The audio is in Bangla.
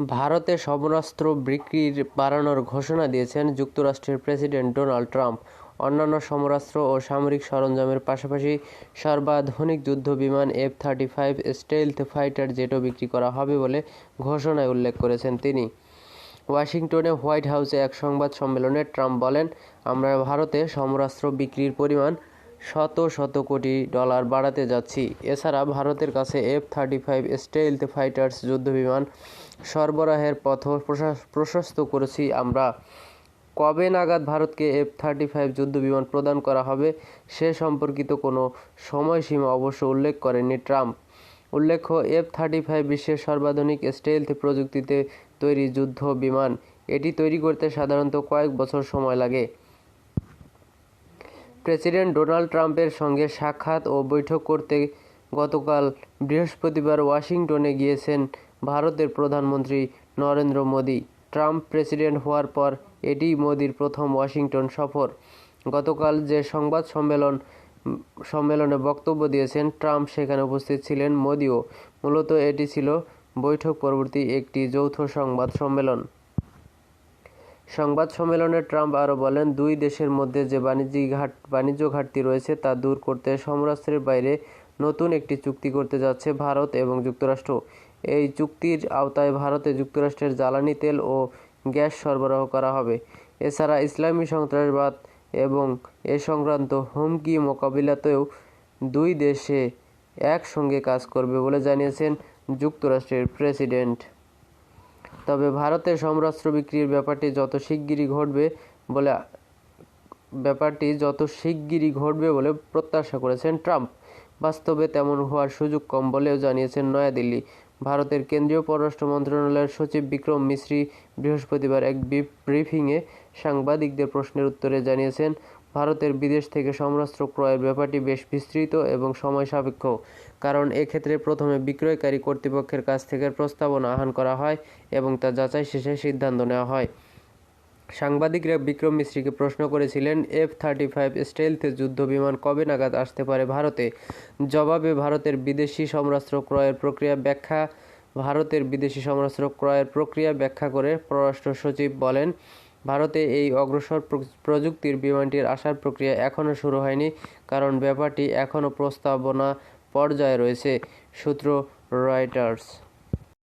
ভারতে সমরাস্ত্র বিক্রির বাড়ানোর ঘোষণা দিয়েছেন যুক্তরাষ্ট্রের প্রেসিডেন্ট ডোনাল্ড ট্রাম্প। অন্যান্য সমরাস্ত্র ও সামরিক সরঞ্জামের পাশাপাশি সর্বাধুনিক যুদ্ধ বিমান F thirty five stealth fighter জেটও বিক্রি করা হবে বলে ঘোষণায় উল্লেখ করেছেন তিনি। ওয়াশিংটনে হোয়াইট হাউসে এক সংবাদ সম্মেলনে ট্রাম্প বলেন, আমরা ভারতে সমরাস্ত্র বিক্রির পরিমাণ শত শত কোটি ডলার বাড়াতে যাচ্ছি। এছাড়া ভারতের কাছে F thirty five stealth fighters যুদ্ধবিমান সরবরাহের পথ প্রশাস- প্রশস্ত করেছি আমরা। কবে নাগাদ ভারতকে এফ থার্টি ফাইভ যুদ্ধবিমান প্রদান করা হবে সে সম্পর্কিত কোনো সময়সীমা অবশ্য উল্লেখ করেননি ট্রাম্প। উল্লেখ্য এফ থার্টি ফাইভ বিশ্বের সর্বাধুনিক স্টেলথ প্রযুক্তিতে তৈরি যুদ্ধ বিমান। এটি তৈরি করতে সাধারণত কয়েক বছর সময় লাগে। প্রেসিডেন্ট ডোনাল্ড ট্রাম্পের সঙ্গে সাক্ষাৎ ও বৈঠক করতে গতকাল বৃহস্পতিবার ওয়াশিংটনে গিয়েছেন ভারতের প্রধানমন্ত্রী নরেন্দ্র মোদী। ট্রাম্প প্রেসিডেন্ট হওয়ার পর এটিই মোদির প্রথম ওয়াশিংটন সফর। গতকাল যে সংবাদ সম্মেলন, সম্মেলনে বক্তব্য দিয়েছেন, ট্রাম্প সেখানে উপস্থিত ছিলেন মোদিও। মূলত এটি ছিল বৈঠক পরবর্তী একটি যৌথ সংবাদ সম্মেলন। সংবাদ সম্মেলনে ট্রাম্প আরও বলেন, দুই দেশের মধ্যে যে বাণিজ্যিক ঘাট, বাণিজ্য ঘাটতি রয়েছে তা দূর করতে সমরাস্ত্রের বাইরে নতুন একটি চুক্তি করতে যাচ্ছে ভারত এবং যুক্তরাষ্ট্র। এই চুক্তির আওতায় ভারতে যুক্তরাষ্ট্রের জ্বালানি তেল ও গ্যাস সরবরাহ করা হবে। এছাড়া ইসলামী সন্ত্রাসবাদ এবং এ সংক্রান্ত হুমকি মোকাবিলাতেও দুই দেশে একসঙ্গে কাজ করবে বলে জানিয়েছেন যুক্তরাষ্ট্রের প্রেসিডেন্ট। তবে ভারতের সমরাস্ত্র বিক্রির ব্যাপারটি যত শিগগিরই ঘটবে বলে ব্যাপারটি যত শিগগিরই ঘটবে বলে প্রত্যাশা করেছেন ট্রাম্প। বাস্তবে তেমন হওয়ার সুযোগ কম বলেও জানিয়েছেন নয়াদিল্লি। ভারতের কেন্দ্রীয় পররাষ্ট্র মন্ত্রণালয়ের সচিব বিক্রম মিশ্রি বৃহস্পতিবার এক ব্রিফিংয়ে সাংবাদিকদের প্রশ্নের উত্তরে জানিয়েছেন, ভারতের বিদেশ থেকে সমরাস্ত্র ক্রয়ের ব্যাপারটি বেশ বিস্তৃত এবং সময় সাপেক্ষ, কারণ এক্ষেত্রে প্রথমে বিক্রয়কারী কর্তৃপক্ষের কাছ থেকে প্রস্তাবনা আহ্বান করা হয় এবং তা যাচাই শেষে সিদ্ধান্ত নেওয়া হয়। সাংবাদিকরা বিক্রম মিশ্রিকে প্রশ্ন করেছিলেন, এফ থার্টি ফাইভ স্টেলথ যুদ্ধবিমান কবে নাগাদ আসতে পারে ভারতে? জবাবে, ভারতের বিদেশি সমরাস্ত্র ক্রয়ের প্রক্রিয়া ব্যাখ্যা, ভারতের বিদেশি সমরাস্ত্র ক্রয়ের প্রক্রিয়া ব্যাখ্যা করে পররাষ্ট্র সচিব বলেন, ভারতে এই অগ্রসর প্র- প্রযুক্তির বিমানটির আসার প্রক্রিয়া এখনও শুরু হয়নি, কারণ ব্যাপারটি এখনও প্রস্তাবনা পর্যায়ে রয়েছে, সূত্র রয়টার্স।